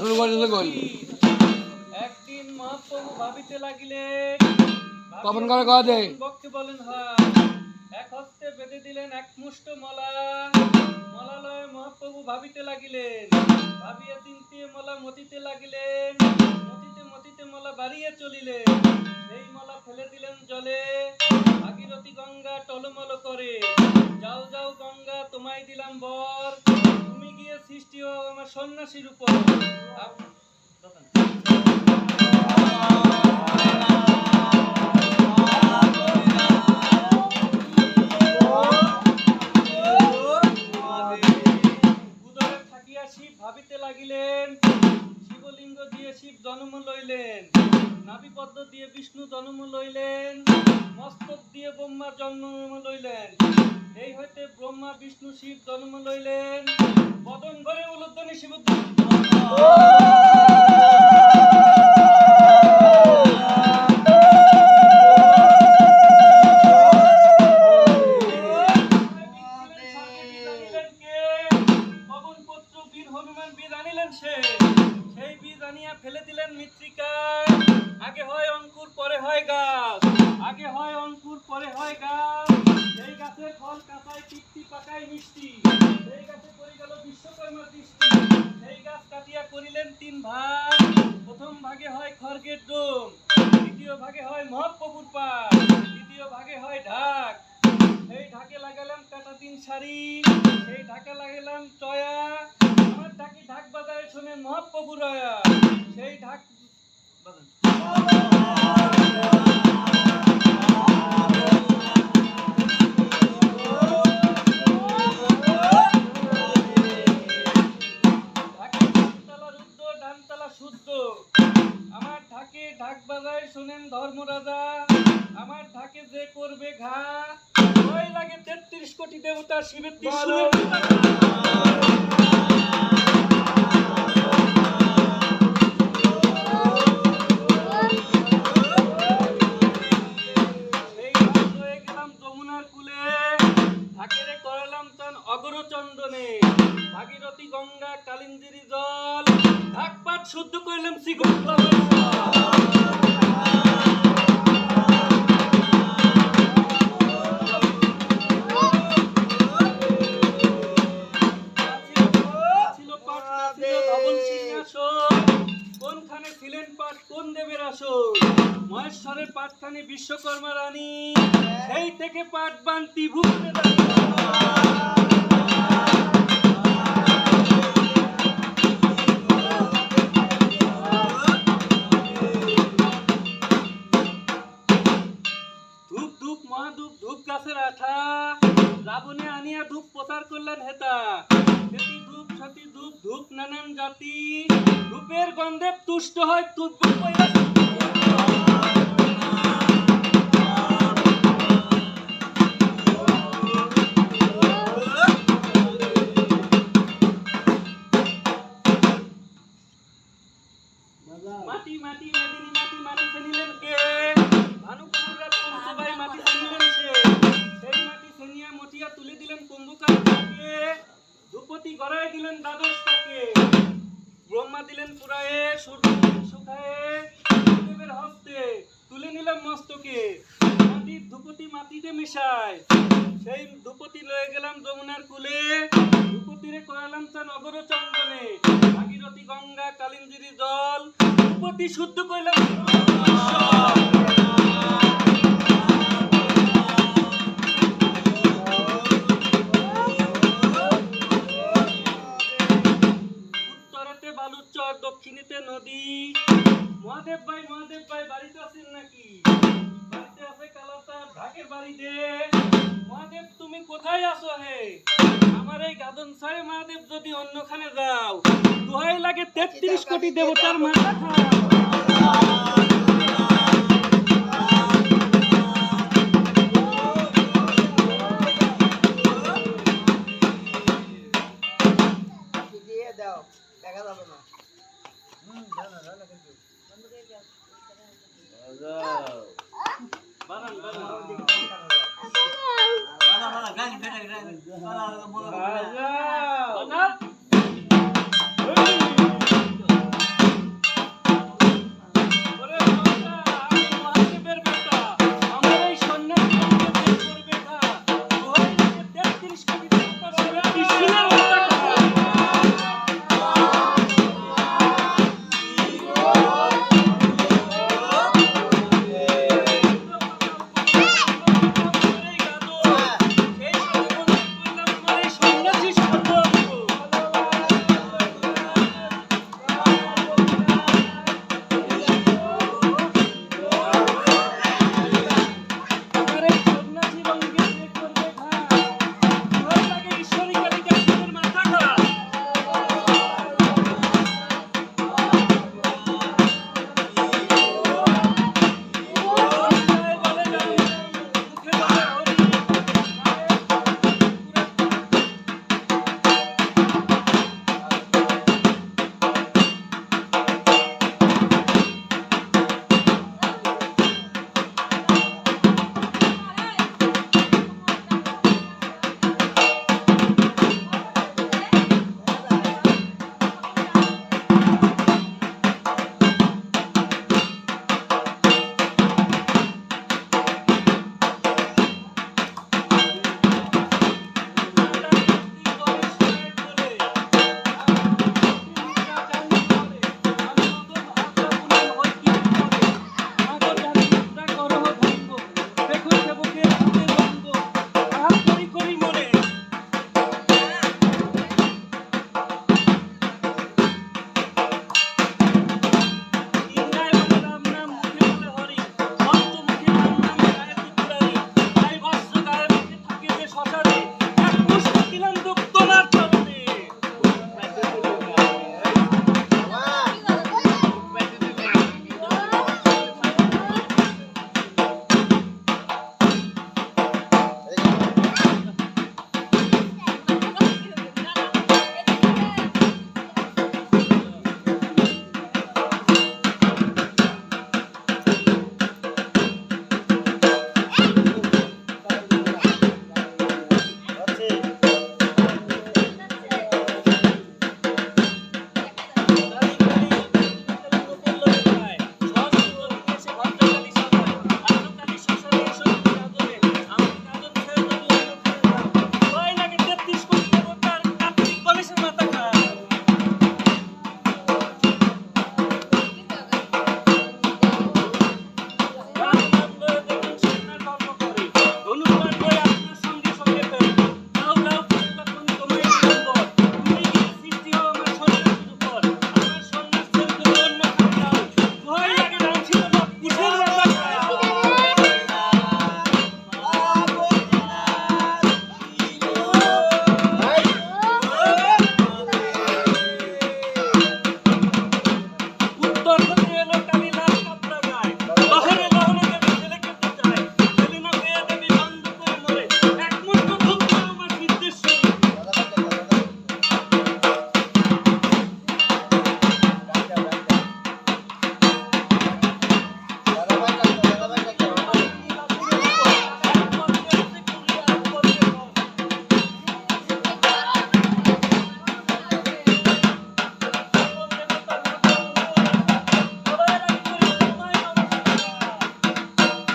শুরু গোল একদিন মহাপ্রভু ভাবিতে করে দেয়? বলেন এক হস্তে বেঁধে দিলেন এক মুষ্ট মলা। মলালয়ে মহাপ্রভু ভাবিতে লাগিলেন ভাবিয়া চিনতে মলা মতিতে লাগিলেন মতিতে মতিতে মলা বাড়িয়ে চলিলেন। সেই মলা ফেলে দিলেন জলে ভাগীরথী গঙ্গা টলমল করে। যাও যাও গঙ্গা তোমায় দিলাম বর। গিয়ে সৃষ্টি হোক আমার সন্ন্যাসীর উপর। দিয়ে বিষ্ণু জন্ম লইলেন, মস্তক দিয়ে ব্রহ্মা জন্ম লইলেন। এই হইতে ব্রহ্মা, বিষ্ণু, শিব জন্ম লইলেন। বদন করে উলুদ্ধনি শিব ফল কাঁচায় তৃপ্তি পাকায় মিষ্টি। সেই গাছে পড়ে গেল বিশ্বকর্মার দৃষ্টি। সেই গাছ কাটিয়া করিলেন তিন ভাগ। প্রথম ভাগে হয় খড়গের ডোম, দ্বিতীয় ভাগে হয় মহাপ্রভুর পাক তৃতীয় ভাগে হয় ঢাক। সেই ঢাকে লাগালাম কাটা তিন শাড়ি সেই ঢাকে লাগালাম চয়া আমার ঢাকি ঢাক বাজায় শুনে মহাপ্রভু রয়া সেই ঢাক বাজান। ধর্মরাজা আমার ঢাকে যে করবে ঘা ভয় লাগে তেত্রিশ কোটি দেবতা শিবের অগরচন্দনে। ভাগীরথী গঙ্গা কালিন্দিরি জল। ঢাক পাট শুদ্ধ করলাম শ্রীগঙ্গা ছিলেন পাট কোন দেবের আসন মহেশ্বরের পাটখানি বিশ্বকর্মা রানী। সেই থেকে ধূপ ধূপ মহাধূপ ধূপ গাছের আঠা। রাবণে আনিয়া ধূপ প্রচার করলেন হেতা। নানান জাতি রূপের গন্ধে তুষ্ট হয় তুপ ধূপতি গড়াই দিলেন দ্বাদশ তাকে। ব্রহ্মা দিলেন পুরায়ে, সূর্য দেবের হস্তে তুলে নিলাম মস্তকে। মাটির ধূপতি মাটিতে মিশায়। সেই ধূপতি লয়ে গেলাম যমুনার কুলে। ধূপতিরে করালাম চান অগর চন্দনে। ভাগীরথী গঙ্গা, কালিন্দিরি জল। ধূপতি শুদ্ধ কইলাম। আমার এই গাদন ছাড়ে মহাদেব যদি অন্যখানে যাও। দোহাই লাগে তেত্রিশ কোটি দেবতার মাথা খাও। দিয়ে দাও ગાંધી બેઠા